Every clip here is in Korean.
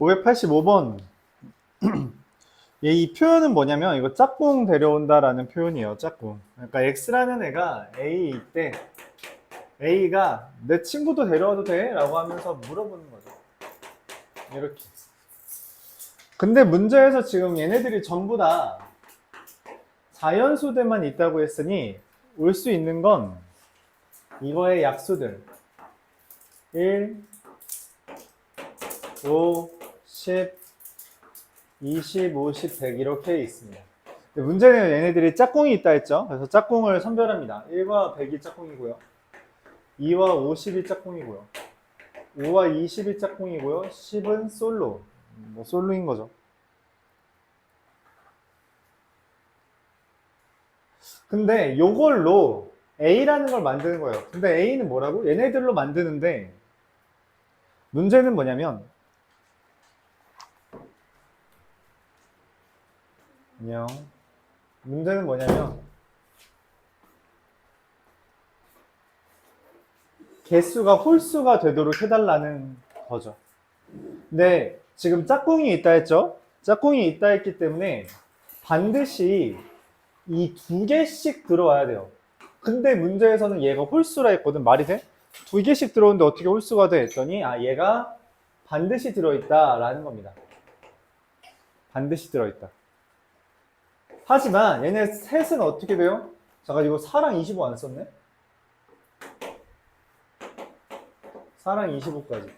585번. 얘 이 표현은 뭐냐면 이거 짝꿍 데려온다라는 표현이에요. 짝꿍. 그러니까 X라는 애가 A 있대. A가 내 친구도 데려와도 돼? 라고 하면서 물어보는 거죠. 이렇게. 근데 문제에서 지금 얘네들이 전부 다 자연수들만 있다고 했으니 올 수 있는 건 이거의 약수들. 1, 5, 10, 20, 50, 100 이렇게 있습니다. 문제는 얘네들이 짝꿍이 있다 했죠. 그래서 짝꿍을 선별합니다. 1과 100이 짝꿍이고요. 2와 50이 짝꿍이고요. 5와 20이 짝꿍이고요. 10은 솔로. 뭐 솔로인 거죠. 근데 요걸로 A라는 걸 만드는 거예요. 근데 A는 뭐라고? 얘네들로 만드는데 문제는 뭐냐면 안녕. 문제는 뭐냐면 개수가 홀수가 되도록 해달라는 거죠. 근데 지금 짝꿍이 있다 했죠? 짝꿍이 있다 했기 때문에 반드시 이 두 개씩 들어와야 돼요. 근데 문제에서는 얘가 홀수라 했거든. 말이 돼? 두 개씩 들어오는데 어떻게 홀수가 돼? 했더니 아 얘가 반드시 들어있다라는 겁니다. 반드시 들어있다. 하지만 얘네 셋은 어떻게 돼요? 잠깐 이거 4랑 25 안 썼네? 4랑 25까지.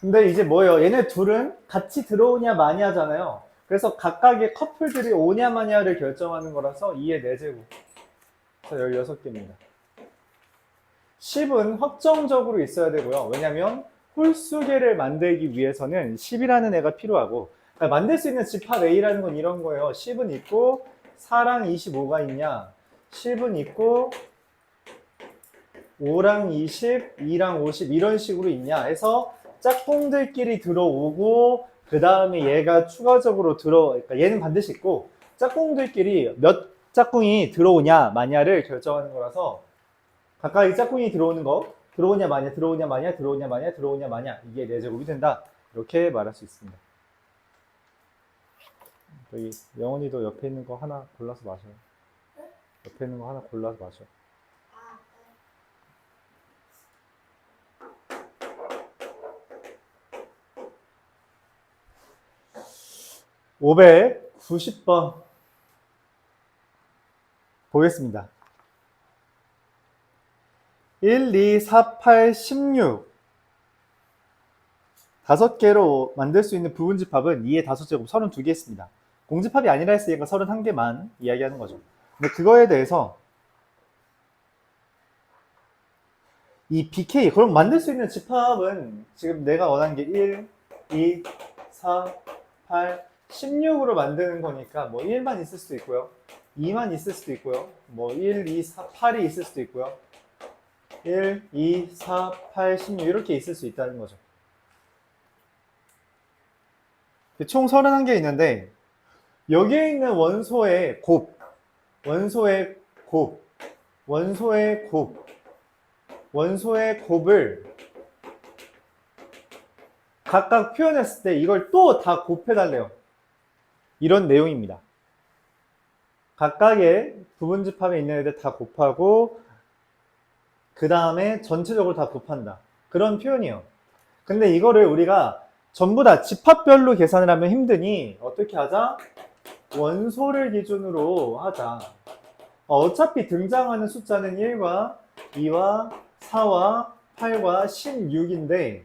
근데 이제 뭐예요? 얘네 둘은 같이 들어오냐 마냐잖아요. 그래서 각각의 커플들이 오냐 마냐를 결정하는 거라서 2의 4제곱. 그래서 16개입니다. 10은 확정적으로 있어야 되고요. 왜냐면 홀수계를 만들기 위해서는 10이라는 애가 필요하고 만들 수 있는 집합 A라는 건 이런 거예요. 10은 있고 4랑 25가 있냐 10은 있고 5랑 20, 2랑 50 이런 식으로 있냐 해서 짝꿍들끼리 들어오고 그 다음에 얘가 추가적으로 들어 그러니까 얘는 반드시 있고 짝꿍들끼리 몇 짝꿍이 들어오냐 마냐를 결정하는 거라서 각각의 짝꿍이 들어오는 거 들어오냐 마냐 들어오냐 마냐 들어오냐 마냐 들어오냐 마냐 이게 네 제곱이 된다 이렇게 말할 수 있습니다. 저희 영원이도 옆에 있는 거 하나 골라서 마셔요. 옆에 있는 거 하나 골라서 마셔. (590번) 보겠습니다. 1, 2, 4, 8, 16 다섯 개로 만들 수 있는 부분집합은 2의 다섯 제곱 32개 있습니다. 공집합이 아니라 했으니까 31개만 이야기하는 거죠. 근데 그거에 대해서 이 BK, 그럼 만들 수 있는 집합은 지금 내가 원하는 게 1, 2, 4, 8, 16으로 만드는 거니까 뭐 1만 있을 수도 있고요. 2만 있을 수도 있고요. 뭐 1, 2, 4, 8이 있을 수도 있고요. 1, 2, 4, 8, 16 이렇게 있을 수 있다는 거죠. 총 31개 있는데 여기에 있는 원소의 곱, 원소의 곱, 원소의 곱, 원소의 곱을 각각 표현했을 때 이걸 또 다 곱해달래요. 이런 내용입니다. 각각의 부분집합에 있는 애들 다 곱하고 그 다음에 전체적으로 다 곱한다. 그런 표현이에요. 근데 이거를 우리가 전부 다 집합별로 계산을 하면 힘드니 어떻게 하자? 원소를 기준으로 하자. 어, 어차피 등장하는 숫자는 1과 2와 4와 8과 16인데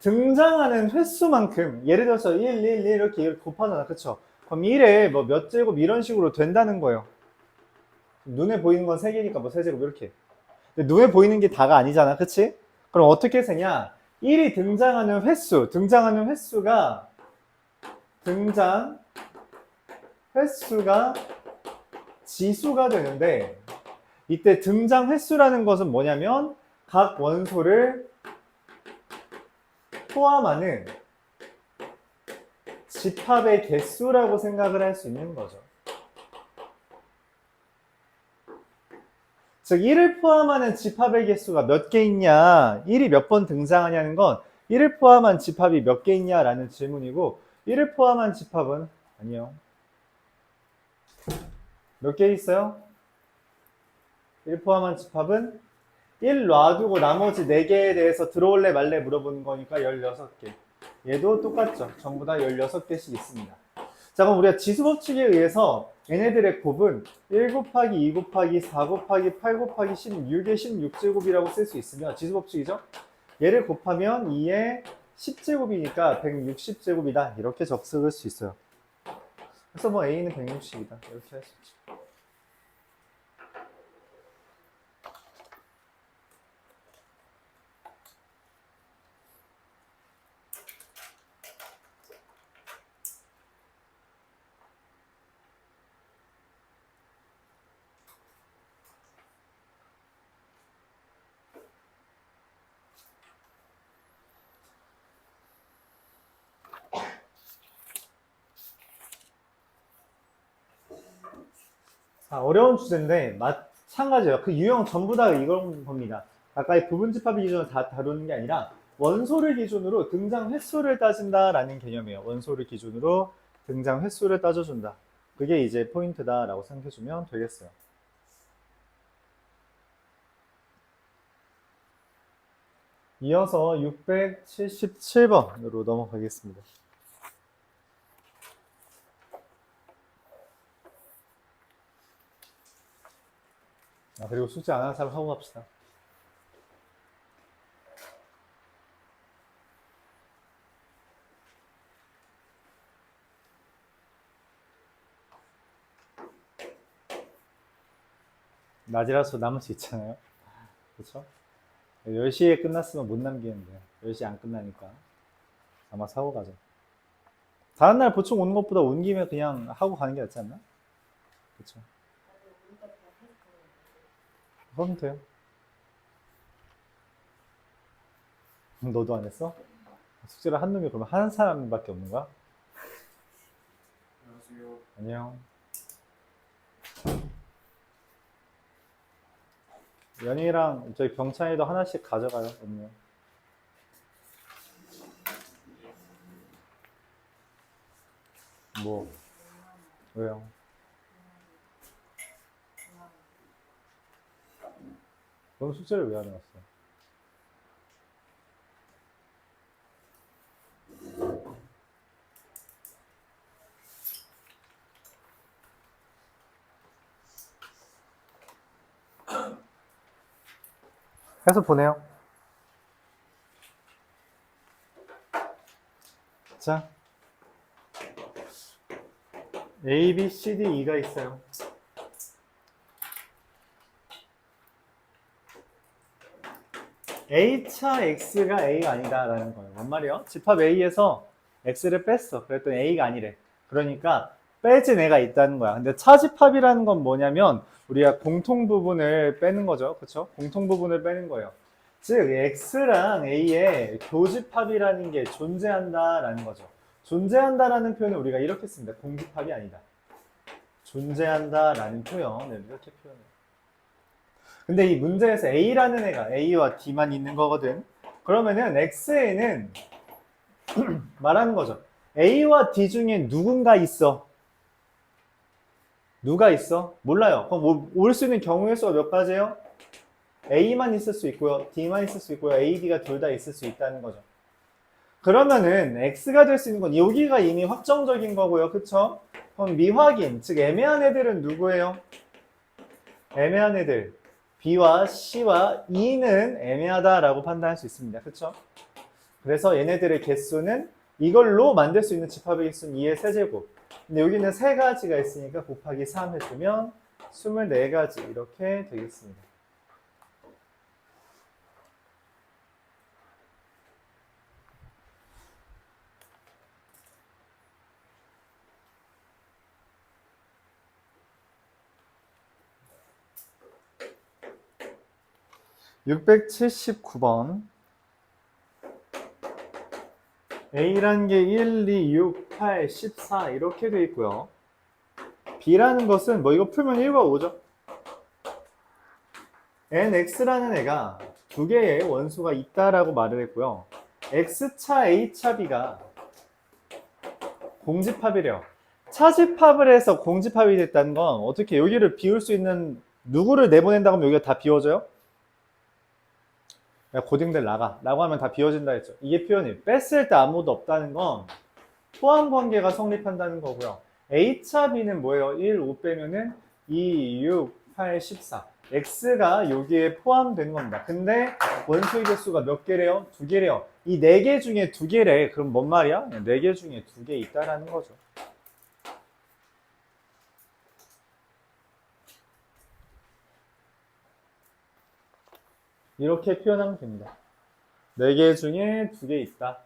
등장하는 횟수만큼 예를 들어서 1, 1, 1 이렇게 곱하잖아. 그쵸? 그럼 1에 뭐 몇 제곱 이런 식으로 된다는 거예요. 눈에 보이는 건 3개니까 뭐 3제곱 이렇게. 근데 눈에 보이는 게 다가 아니잖아. 그치? 그럼 어떻게 세냐? 1이 등장하는 횟수, 등장하는 횟수가 등장 횟수가 지수가 되는데 이때 등장 횟수라는 것은 뭐냐면 각 원소를 포함하는 집합의 개수라고 생각을 할 수 있는 거죠. 즉 1을 포함하는 집합의 개수가 몇 개 있냐 1이 몇 번 등장하냐는 건 1을 포함한 집합이 몇 개 있냐라는 질문이고 1을 포함한 집합은? 아니요. 몇 개 있어요? 1 포함한 집합은 1 놔두고 나머지 4개에 대해서 들어올래 말래 물어보는 거니까 16개. 얘도 똑같죠. 전부 다 16개씩 있습니다. 자 그럼 우리가 지수 법칙에 의해서 얘네들의 곱은 1 곱하기 2 곱하기 4 곱하기 8 곱하기 16의 16제곱이라고 쓸 수 있으면 지수 법칙이죠? 얘를 곱하면 2의 10제곱이니까 160제곱이다. 이렇게 적습을 수 있어요. 그래서 뭐 A는 160이다. 이렇게 할 수 있죠 자, 어려운 주제인데 마찬가지예요. 그 유형 전부 다 이런 겁니다. 아까 이 부분 집합 기준으로 다 다루는 게 아니라 원소를 기준으로 등장 횟수를 따진다라는 개념이에요. 원소를 기준으로 등장 횟수를 따져준다. 그게 이제 포인트다라고 생각해주면 되겠어요. 이어서 677번으로 넘어가겠습니다. 아, 그리고 숙제 안 하는 사람 하고 갑시다. 낮이라서 남을 수 있잖아요. 그렇죠? 10시에 끝났으면 못 남기는데 10시 안 끝나니까 아마 사고 가죠. 다른 날 보충 오는 것보다 온 김에 그냥 하고 가는 게 낫지 않나? 그렇죠? 그럼 돼요. 너도 안 했어? 숙제를 한 놈이 그러면 한 사람밖에 없는 거야? 안녕하세요. 안녕. 연희랑 저희 병찬이도 하나씩 가져가요, 음료. 뭐, 왜요? 그럼 숙제를 왜 안 해왔어? 해서 보내요. 자, A, B, C, D, E가 있어요. A차 X가 A가 아니다라는 거예요. 뭔 말이요? 집합 A에서 X를 뺐어. 그랬더니 A가 아니래. 그러니까 빼진 애가 있다는 거야. 근데 차집합이라는 건 뭐냐면 우리가 공통 부분을 빼는 거죠. 그렇죠? 공통 부분을 빼는 거예요. 즉 X랑 A의 교집합이라는 게 존재한다라는 거죠. 존재한다라는 표현을 우리가 이렇게 씁니다. 공집합이 아니다. 존재한다라는 표현을 이렇게 표현해요. 근데 이 문제에서 A라는 애가 A와 D만 있는 거거든. 그러면은 X에는 말하는 거죠. A와 D 중에 누군가 있어. 누가 있어? 몰라요. 그럼 올 수 있는 경우의 수가 몇 가지예요? A만 있을 수 있고요. D만 있을 수 있고요. A, D가 둘 다 있을 수 있다는 거죠. 그러면은 X가 될 수 있는 건 여기가 이미 확정적인 거고요. 그쵸? 그럼 미확인, 즉 애매한 애들은 누구예요? 애매한 애들. B와 C와 E는 애매하다라고 판단할 수 있습니다. 그쵸? 그래서 얘네들의 개수는 이걸로 만들 수 있는 집합의 개수는 2의 세제곱. 근데 여기는 세 가지가 있으니까 곱하기 3 해주면 24가지 이렇게 되겠습니다. (679번) A라는 게 1, 2, 6, 8, 14 이렇게 돼 있고요. B라는 것은 뭐 이거 풀면 1과 5죠. nx라는 애가 두 개의 원소가 있다라고 말을 했고요. x차 a차 b가 공집합이래요. 차집합을 해서 공집합이 됐다는 건 어떻게 여기를 비울 수 있는 누구를 내보낸다고 하면 여기가 다 비워져요? 야, 고딩들 나가 라고 하면 다 비워진다 했죠. 이게 표현이 뺐을 때 아무도 없다는 건 포함 관계가 성립한다는 거고요. A차 B는 뭐예요? 1, 5 빼면은 2, 6, 8, 14. X가 여기에 포함되는 겁니다. 근데 원소의 개수가 몇 개래요? 두 개래요. 이 네 개 중에 두 개래. 그럼 뭔 말이야? 네 개 중에 두 개 있다라는 거죠. 이렇게 표현하면 됩니다. 네개 중에 두개 있다.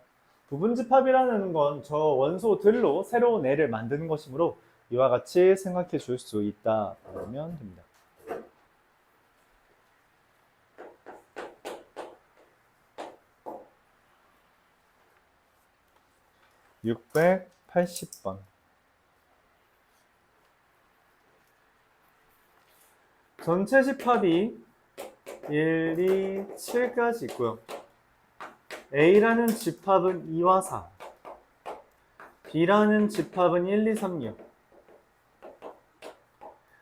부분집합이라는 건 저 원소들로 새로운 애를 만드는 것이므로 이와 같이 생각해 줄 수 있다. 그러면 됩니다. 680번. 전체 집합이 1, 2, 7까지 있고요. A라는 집합은 2와 4. B라는 집합은 1, 2, 3, 6.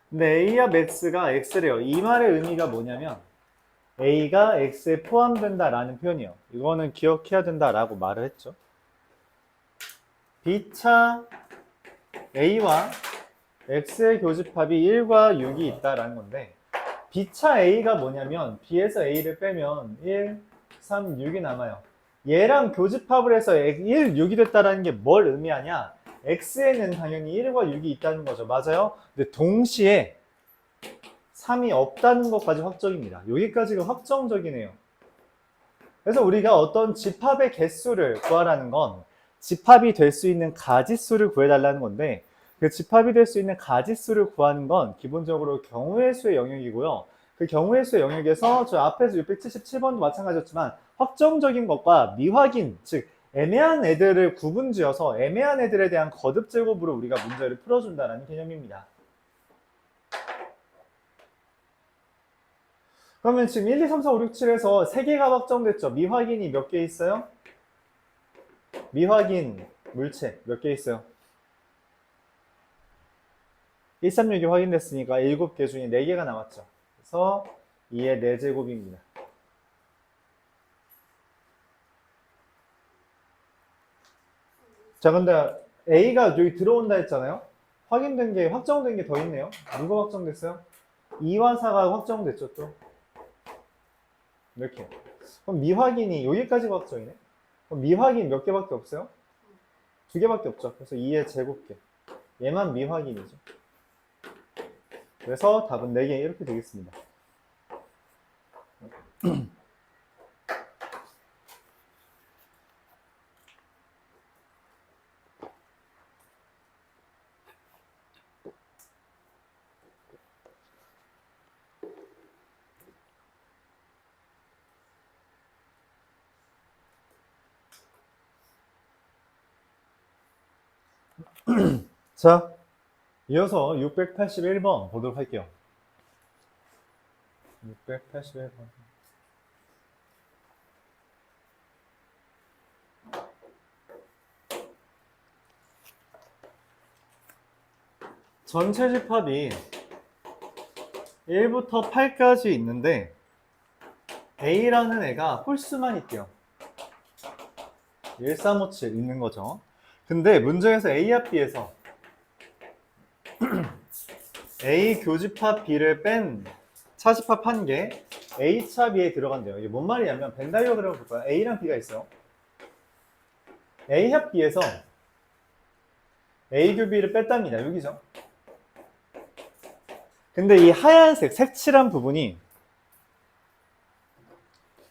근데 A와 X가 X래요. 이 말의 의미가 뭐냐면 A가 X에 포함된다라는 표현이에요. 이거는 기억해야 된다라고 말을 했죠. B차 A와 X의 교집합이 1과 6이 있다라는 건데 B차 A가 뭐냐면 B에서 A를 빼면 1, 3, 6이 남아요. 얘랑 교집합을 해서 1, 6이 됐다라는 게 뭘 의미하냐? X에는 당연히 1과 6이 있다는 거죠. 맞아요? 근데 동시에 3이 없다는 것까지 확정입니다. 여기까지가 확정적이네요. 그래서 우리가 어떤 집합의 개수를 구하라는 건 집합이 될 수 있는 가지수를 구해달라는 건데 그 집합이 될 수 있는 가지수를 구하는 건 기본적으로 경우의 수의 영역이고요. 그 경우의 수의 영역에서 저 앞에서 677번도 마찬가지였지만 확정적인 것과 미확인, 즉 애매한 애들을 구분지어서 애매한 애들에 대한 거듭 제곱으로 우리가 문제를 풀어준다는 개념입니다. 그러면 지금 1, 2, 3, 4, 5, 6, 7에서 3개가 확정됐죠. 미확인이 몇 개 있어요? 미확인 물체 몇 개 있어요? 136이 확인됐으니까 7개 중에 4개가 남았죠. 그래서 2의 4제곱입니다. 자, 근데 A가 여기 들어온다 했잖아요? 확인된 게, 확정된 게 더 있네요. 누가 확정됐어요? 2와 4가 확정됐죠, 또? 이렇게. 그럼 미확인이 여기까지가 확정이네? 그럼 미확인 몇 개밖에 없어요? 두 개밖에 없죠. 그래서 2의 제곱개. 얘만 미확인이죠. 그래서 답은 4개 이렇게 되겠습니다. 자, 이어서 681번 보도록 할게요. 681번. 전체 집합이 1부터 8까지 있는데 A라는 애가 홀수만 있대요. 1357 있는 거죠. 근데 문제에서 A 합 B에서 A 교집합 B를 뺀 차집합 1개 A차 B에 들어간대요. 이게 뭔 말이냐면 벤 다이어그램을 볼까요? A랑 B가 있어요. A 합 B에서 A 교 B를 뺐답니다. 여기죠. 근데 이 하얀색 색칠한 부분이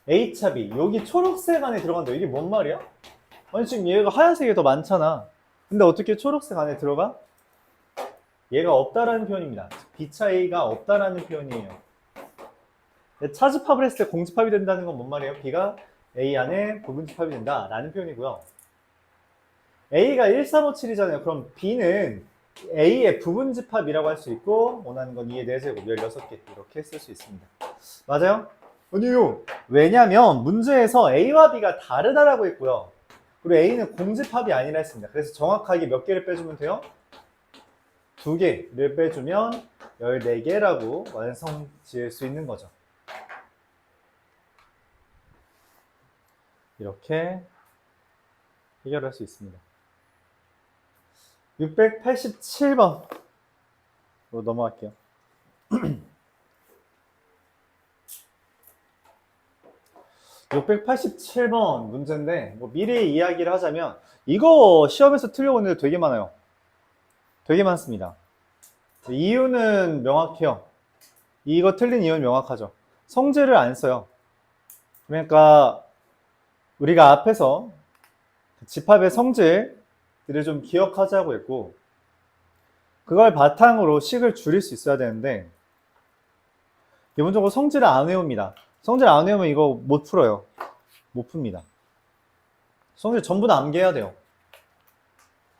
A차 B 여기 초록색 안에 들어간다. 이게 뭔 말이야? 아니 지금 얘가 하얀색이 더 많잖아. 근데 어떻게 초록색 안에 들어가? 얘가 없다라는 표현입니다. B차 A가 없다라는 표현이에요. 차집합을 했을 때 공집합이 된다는 건 뭔 말이에요? B가 A 안에 부분집합이 된다라는 표현이고요. A가 1357이잖아요. 그럼 B는 A의 부분집합이라고 할 수 있고 원하는 건 2의 4제곱 16개 이렇게 쓸 수 있습니다. 맞아요? 아니요. 왜냐면 문제에서 A와 B가 다르다라고 했고요. 그리고 A는 공집합이 아니라 했습니다. 그래서 정확하게 몇 개를 빼주면 돼요? 두 개를 빼주면 14개라고 완성 지을 수 있는 거죠. 이렇게 해결할 수 있습니다. 687번 로 넘어갈게요. 687번 문제인데 뭐 미리 이야기를 하자면 이거 시험에서 틀려온 애들 되게 많아요. 되게 많습니다. 이유는 명확해요. 이거 틀린 이유는 명확하죠. 성질을 안 써요. 그러니까 우리가 앞에서 집합의 성질들을 좀 기억하자고 했고 그걸 바탕으로 식을 줄일 수 있어야 되는데 기본적으로 성질을 안 외웁니다. 성질 안 외우면 이거 못 풀어요. 못 풉니다. 성질 전부 다 암기해야 돼요.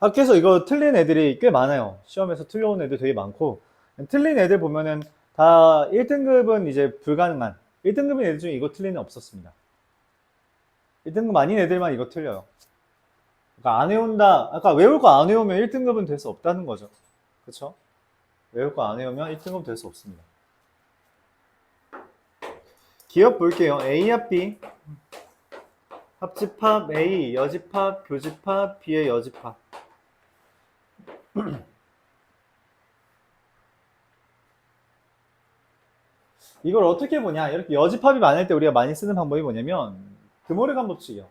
학교에서 이거 틀린 애들이 꽤 많아요. 시험에서 틀려온 애들 되게 많고 틀린 애들 보면은 다 1등급은 이제 불가능한 1등급인 애들 중에 이거 틀린 애 없었습니다. 1등급 아닌 애들만 이거 틀려요. 그러니까 안 외운다. 아까 외울 거 안 외우면 1등급은 될 수 없다는 거죠. 그렇죠? 외울 거 안 외우면 1등급 될 수 없습니다. 기억 볼게요. A합 B 합집합 A 여집합 교집합 B의 여집합 이걸 어떻게 보냐 이렇게 여집합이 많을 때 우리가 많이 쓰는 방법이 뭐냐면 드모르간 법칙이요.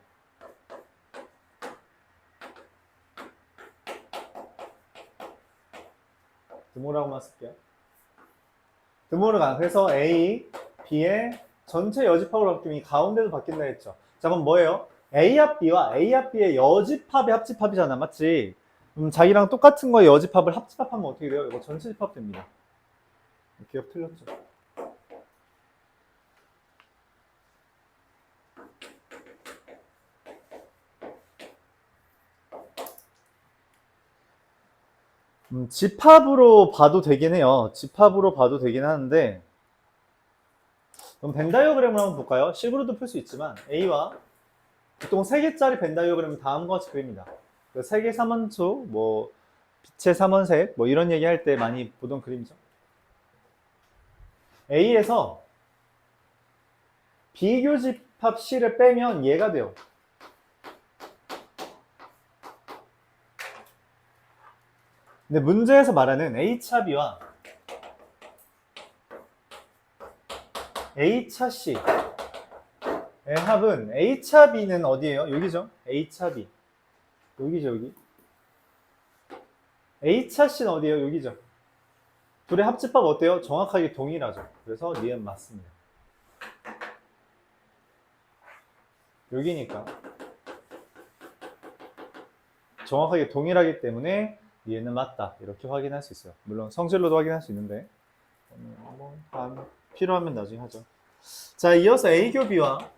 드모라고만 쓸게요. 드모르간 그래서 A, B의 전체 여집합으로 바뀌면 이 가운데도 바뀐다 했죠. 자 그럼 뭐예요? A 합 B와 A 합 B의 여집합이 합집합이잖아 맞지? 음, 자기랑 똑같은 거의 여집합을 합집합하면 어떻게 돼요? 이거 전체 집합 됩니다. 기억 틀렸죠? 음, 집합으로 봐도 되긴 해요. 집합으로 봐도 되긴 하는데 그럼 벤 다이어그램을 한번 볼까요? 식으로도 풀 수 있지만 A와 보통 3개짜리 벤 다이어그램은 다음과 같이 그립니다. 3개 3원초, 뭐 빛의 3원색 뭐 이런 얘기 할 때 많이 보던 그림이죠. A에서 비교집합 C를 빼면 얘가 돼요. 근데 문제에서 말하는 H합이와 H차 C의 합은 H차 B는 어디예요? 여기죠? H차 B 여기죠 여기. H차 C는 어디예요? 여기죠. 둘의 합집합 어때요? 정확하게 동일하죠. 그래서 니은 맞습니다. 여기니까. 정확하게 동일하기 때문에 얘는 맞다. 이렇게 확인할 수 있어요. 물론 성질로도 확인할 수 있는데. 한번 필요하면 나중에 하죠. 자 이어서 A교 B와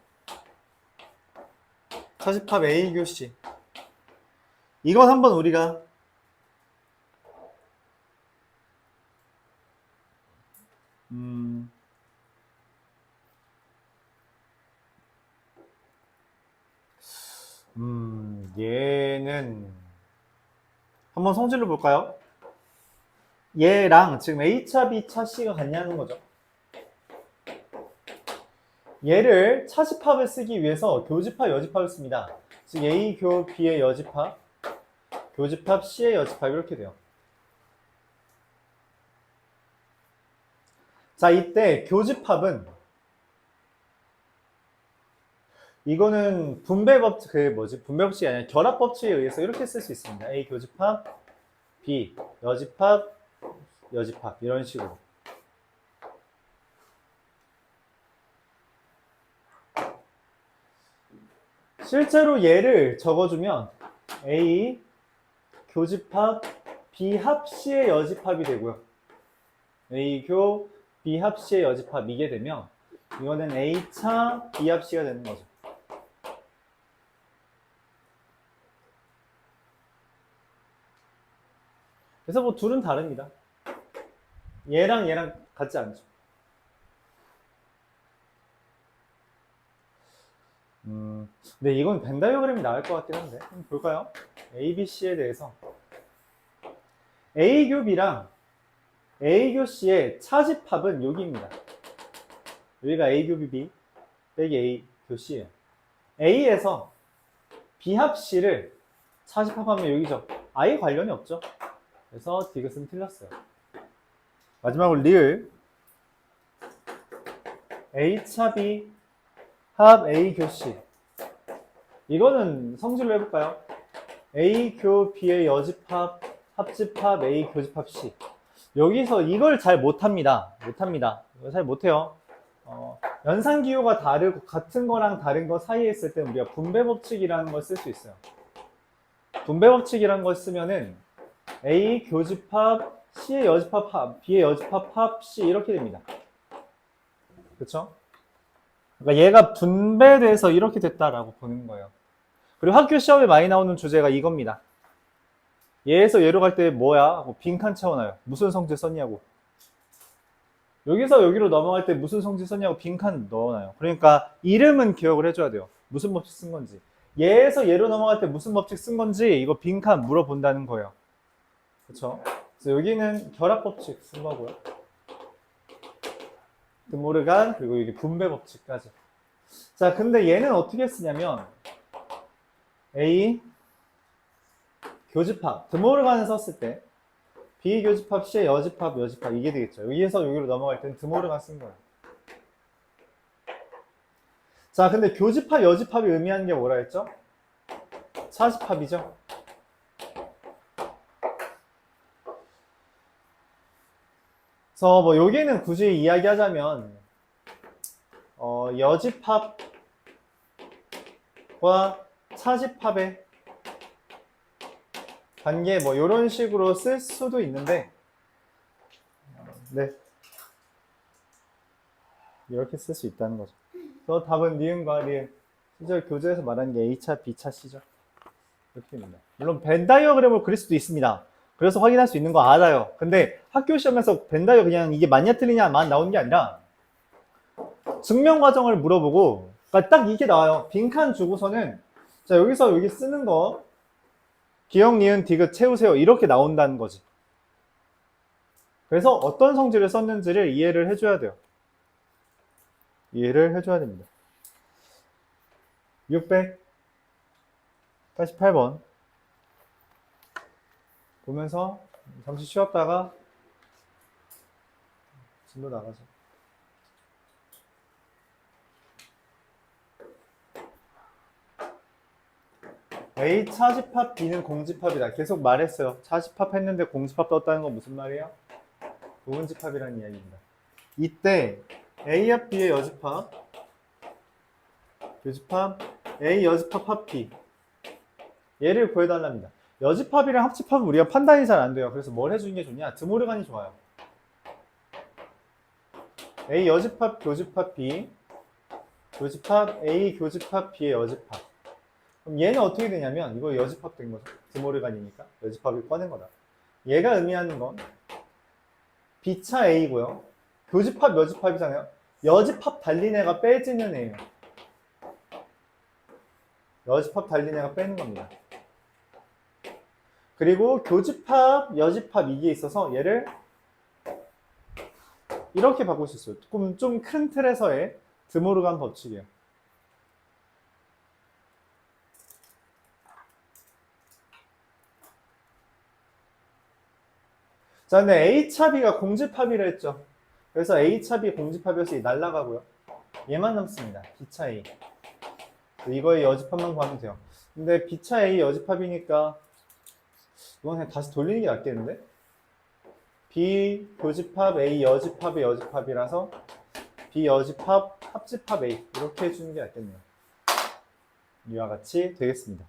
차집합 A교 C 이건 한번 우리가 음, 음 얘는 한번 성질로 볼까요? 얘랑 지금 A차, B차, C가 같냐는 거죠. 얘를 차집합을 쓰기 위해서 교집합, 여집합을 씁니다. 즉 A 교 B의 여집합, 교집합 C의 여집합 이렇게 돼요. 자, 이때 교집합은 이거는 분배 법칙, 그 뭐지? 분배 법칙이 아니라 결합 법칙에 의해서 이렇게 쓸 수 있습니다. A 교집합, B 여집합, 여집합 이런 식으로. 실제로 얘를 적어주면 A 교집합 C의 여집합이 되고요. A 교 B 합 C의 여집합 이게 되면 이거는 A 차 B 합 C가 되는 거죠. 그래서 뭐 둘은 다릅니다. 얘랑 얘랑 같지 않죠. 음, 근데 이건 벤 다이어그램이 나을 것 같긴 한데. 볼까요? ABC에 대해서. A교비랑 A교C의 차집합은 여기입니다. 여기가 A교비 B 빼기 A교C예요. A에서 B합C를 차집합하면 여기죠. 아예 관련이 없죠. 그래서 디귿은 틀렸어요. 마지막으로 리을 A차 B 합 A 교 C 이거는 성질로 해볼까요? A 교 B의 여집합 합집합 A 교집합 C 여기서 이걸 잘 못합니다. 못합니다. 잘 못해요. 어, 연산 기호가 다르고 같은 거랑 다른 거 사이에 있을 때 우리가 분배 법칙이라는 걸 쓸 수 있어요. 분배 법칙이라는 걸 쓰면은 A 교집합 C의 여집합 합 B의 여집합 합 C 이렇게 됩니다. 그렇죠? 그러니까 얘가 분배돼서 이렇게 됐다라고 보는 거예요. 그리고 학교 시험에 많이 나오는 주제가 이겁니다. 얘에서 얘로 갈 때 뭐야? 하고 빈칸 채워놔요. 무슨 성질 썼냐고. 여기서 여기로 넘어갈 때 무슨 성질 썼냐고 빈칸 넣어놔요. 그러니까 이름은 기억을 해줘야 돼요. 무슨 법칙 쓴 건지. 얘에서 얘로 넘어갈 때 무슨 법칙 쓴 건지 이거 빈칸 물어본다는 거예요. 그렇죠? 그래서 여기는 결합 법칙 쓴 거고요. 드모르간 그리고 여기 분배 법칙까지. 자, 근데 얘는 어떻게 쓰냐면 A 교집합 드모르간을 썼을 때 B 교집합 C의 여집합 여집합 이게 되겠죠. 여기에서 여기로 넘어갈 때는 드모르간 쓴 거예요. 자, 근데 교집합 여집합이 의미하는 게 뭐라 했죠? 차집합이죠. 그래서 뭐 여기는 굳이 이야기하자면 어, 여집합과 차집합의 관계 뭐 이런 식으로 쓸 수도 있는데 어, 네 이렇게 쓸 수 있다는 거죠. 그래서 답은 니은과 리은 시절 교재에서 말하는 게 A차, B차, C죠. 이렇게 됩니다. 물론 벤 다이어그램을 그릴 수도 있습니다. 그래서 확인할 수 있는 거 알아요. 근데 학교 시험에서 벤 다이어 그냥 이게 맞냐 틀리냐만 나오는 게 아니라 증명 과정을 물어보고 그러니까 딱 이게 나와요. 빈칸 주고서는 자 여기서 여기 쓰는 거 기억, 니은, 디귿 채우세요. 이렇게 나온다는 거지. 그래서 어떤 성질을 썼는지를 이해를 해줘야 돼요. 이해를 해줘야 됩니다. 688번 보면서 잠시 쉬었다가 진로 나가죠. A 차집합 B는 공집합이다. 계속 말했어요. 차집합 했는데 공집합 떴다는 건 무슨 말이에요? 부분집합이라는 이야기입니다. 이때 A합 B의 여집합, 교집합, A 여집합 합 B 얘를 구해달랍니다. 여집합이랑 합집합은 우리가 판단이 잘 안 돼요. 그래서 뭘 해주는 게 좋냐? 드모르간이 좋아요. A 여집합, 교집합 B, 교집합 A, 교집합 B의 여집합. 그럼 얘는 어떻게 되냐면 이거 여집합 된 거죠. 드모르간이니까 여집합을 꺼낸 거다. 얘가 의미하는 건 B차 A고요. 교집합, 여집합이잖아요. 여집합 달린 애가 빼지는 애예요. 여집합 달린 애가 빼는 겁니다. 그리고 교집합, 여집합 이게 있어서 얘를 이렇게 바꿀 수 있어요. 조금 좀 큰 틀에서의 드모르간 법칙이에요. 자, 근데 A차 B가 공집합이라 했죠. 그래서 A차 B 공집합이어서 이 날라가고요. 얘만 남습니다. B차 A. 이거의 여집합만 구하면 돼요. 근데 B차 A 여집합이니까 이건 그냥 다시 돌리는 게 낫겠는데? B 교집합 A 여집합의 여집합이라서 B 여집합 합집합 A 이렇게 해주는 게 낫겠네요. 이와 같이 되겠습니다.